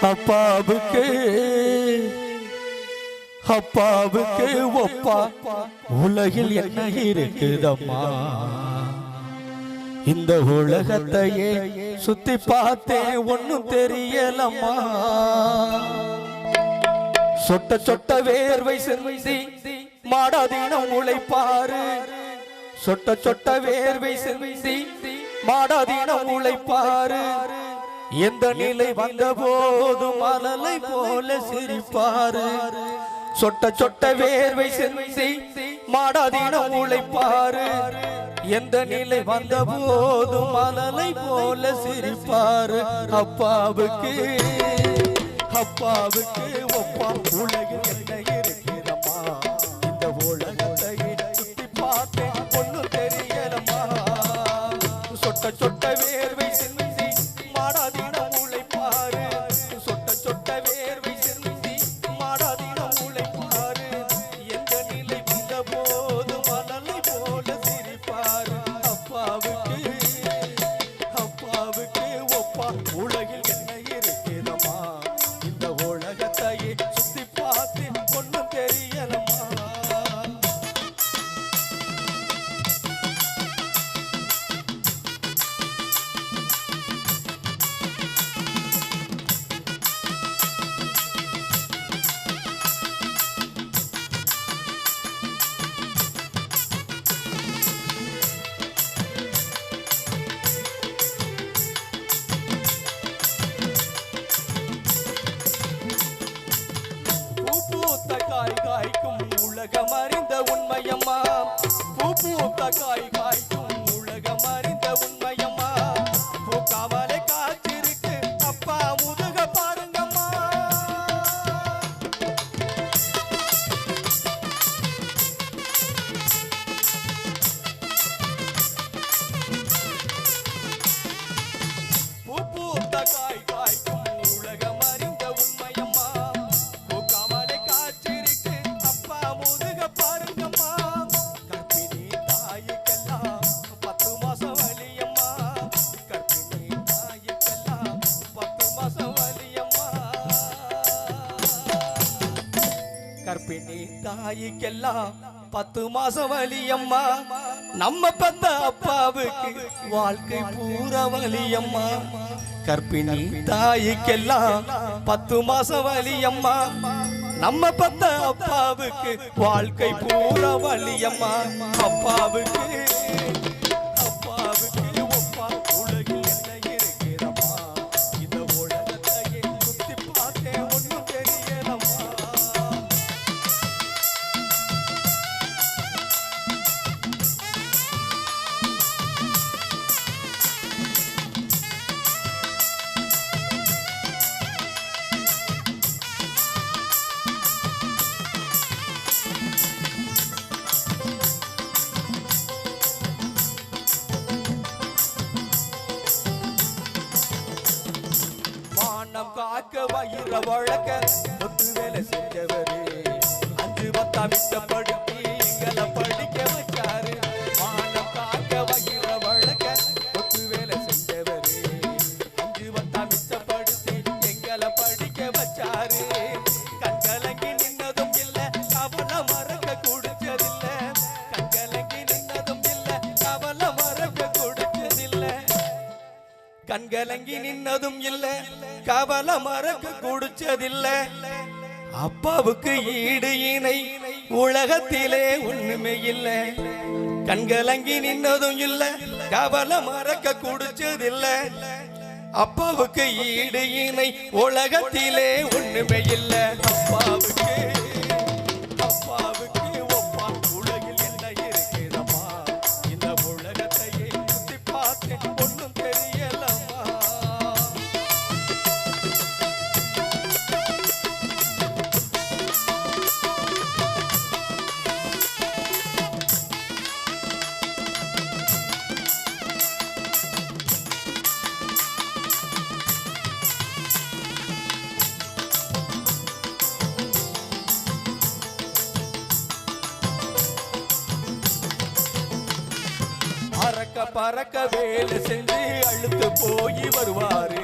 அப்பாவுக்கு அப்பாவுக்கு ஒப்பா. உலகில் என்ன இருக்குதம்மா? இந்த உலகத்தையே சுத்தி பார்த்தேன் ஒன்னும் தெரியலம்மா. சொட்ட சொட்ட வேர்வை சிந்தி மாடாதீனம் உழைப்பாரு. சொட்ட சொட்ட வேர்வை சிந்தி மாடாதீனம் உழைப்பாரு. எந்த நிலை வந்த போதும் மலலை போல சிரிப்பாரு. சொட்ட சொட்ட வேர்வை சிந்தி மாடாதீனம் உழைப்பாரு. எந்த நிலை வந்த போதும் மலலை போல சிரிப்பாரு. அப்பாவுக்கு அப்பாவுக்கு ஒப்பா உலகில் உலகம் அறிந்த உண்மையம்மா. பூ பூத்த காய் தாய்க்கெல்லாம் பத்து மாசம் வலியம்மா. நம்ம பத்த அப்பாவுக்கு வாழ்க்கை பூரா வலியம்மா. கற்பிணி தாய்க்கெல்லாம் பத்து மாசம் வலியம்மா. நம்ம பத்த அப்பாவுக்கு வாழ்க்கை பூரா வலியம்மா. அப்பாவுக்கு வானம் காக்க வயிற வழக்க ஒத்து வேலை செஞ்சவரே. அஞ்சு பத்தா மிச்சப்படுத்தி எங்களை படிக்க கண்கலங்கி நின்னதும் இல்ல கவல மறக்க குடிச்சதில்ல. அப்பாவுக்கு ஈடு இணை உலகத்திலே ஒண்ணுமே இல்ல. கண்கலங்கி நின்னதும் இல்ல கவல மறக்க குடிச்சதில்ல. அப்பாவுக்கு ஈடு இணை உலகத்திலே ஒண்ணுமே இல்ல. அப்பாவுக்கு பறக்க வேலை செஞ்சு அழுத்து போய் வருவாரு.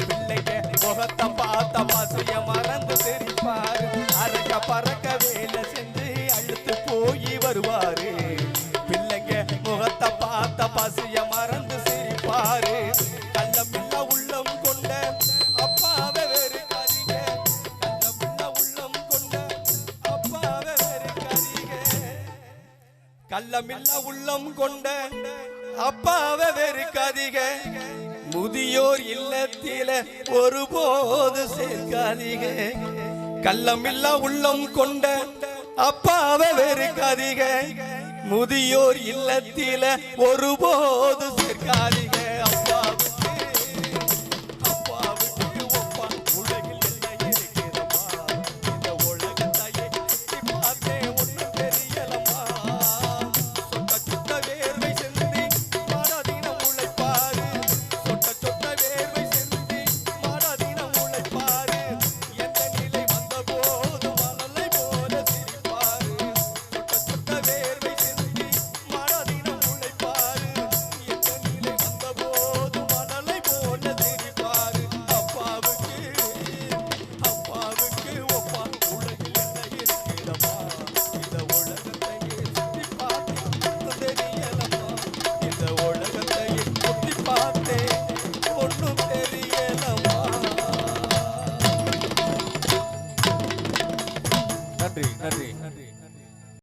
பிள்ளைங்க முகத்தை பார்த்த பசைய மறந்து தெரிப்பாரு அறக்க பறக்க வேலை செஞ்சு அழுத்து போய் வருவாரு. பிள்ளைங்க முகத்தை பார்த்த பசைய மறந்து சிரிப்பாரு. கள்ளமில்ல உள்ளம் கொண்ட அப்பாவை வேறு கறிக கள்ளமில்ல உள்ளம் கொண்ட அப்பாவை வேறு கறிக கள்ளமில்ல உள்ளம் கொண்ட வெறுக்காதீங்க. முதியோர் இல்லத்தில ஒருபோது சேர்க்காதீங்க. கள்ளமில்ல உள்ளம் கொண்ட அப்பாவை வெறுக்காதீங்க. முதியோர் இல்லத்தில ஒருபோது சேர்க்காதீங்க.